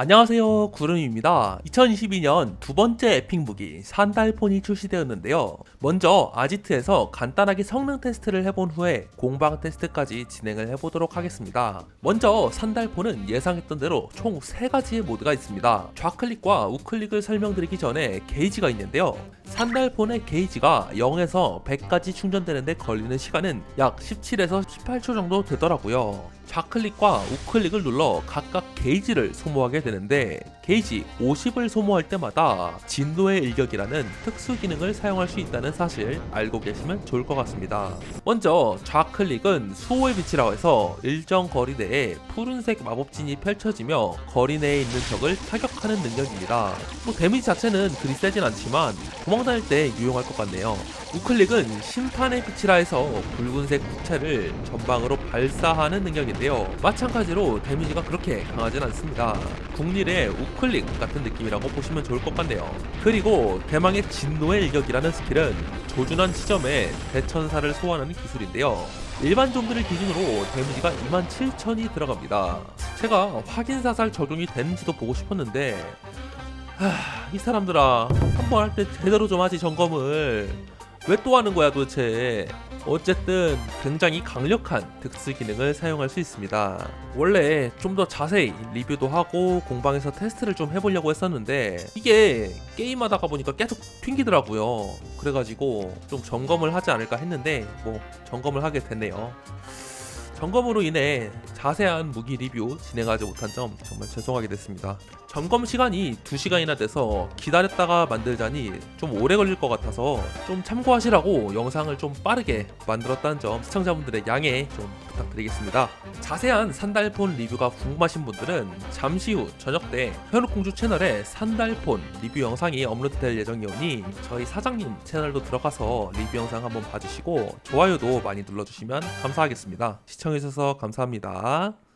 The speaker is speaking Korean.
안녕하세요. 구름입니다. 2022년 두 번째 에픽 무기 산달폰이 출시되었는데요. 먼저 아지트에서 간단하게 성능 테스트를 해본 후에 공방 테스트까지 진행을 해보도록 하겠습니다. 먼저 산달폰은 예상했던 대로 총 3가지의 모드가 있습니다. 좌클릭과 우클릭을 설명드리기 전에 게이지가 있는데요 산달폰의 게이지가 0에서 100까지 충전되는데 걸리는 시간은 약 17에서 18초 정도 되더라고요. 좌클릭과 우클릭을 눌러 각각 게이지를 소모하게 되는데 게이지 50을 소모할 때마다 진노의 일격이라는 특수 기능을 사용할 수 있다는 사실 알고 계시면 좋을 것 같습니다. 먼저 좌클릭은 수호의 빛이라고 해서 일정 거리 내에 푸른색 마법진이 펼쳐지며 거리 내에 있는 적을 타격하는 능력입니다. 뭐 데미지 자체는 그리 세진 않지만 도망 다닐 때 유용할 것 같네요. 우클릭은 심판의 빛이라 해서 붉은색 부채를 전방으로 발사하는 능력인데요. 마찬가지로 데미지가 그렇게 강하진 않습니다. 국릴의 우 클릭 같은 느낌이라고 보시면 좋을 것 같네요. 그리고 대망의 진노의 일격이라는 스킬은 조준한 지점에 대천사를 소환하는 기술인데요. 일반 좀비를 기준으로 데미지가 27,000이 들어갑니다. 제가 확인 사살 적용이 되는지도 보고 싶었는데 하, 이 사람들아 한 번 할 때 제대로 좀 하지 점검을 왜 또 하는 거야 도대체? 어쨌든 굉장히 강력한 특수 기능을 사용할 수 있습니다. 원래 좀 더 자세히 리뷰도 하고 공방에서 테스트를 좀 해보려고 했었는데 이게 게임하다가 보니까 계속 튕기더라고요. 그래가지고 좀 점검을 하지 않을까 했는데 뭐 점검을 하게 됐네요 점검으로 인해 자세한 무기 리뷰 진행하지 못한 점 정말 죄송하게 됐습니다. 점검 시간이 2시간이나 돼서 기다렸다가 만들자니 좀 오래 걸릴 것 같아서 좀 참고하시라고 영상을 좀 빠르게 만들었다는 점 시청자분들의 양해 좀 부탁드리겠습니다. 자세한 산달폰 리뷰가 궁금하신 분들은 잠시 후 저녁 때 현욱공주 채널에 산달폰 리뷰 영상이 업로드될 예정이오니 저희 사장님 채널도 들어가서 리뷰 영상 한번 봐주시고 좋아요도 많이 눌러주시면 감사하겠습니다. 시청해주셔서 감사합니다.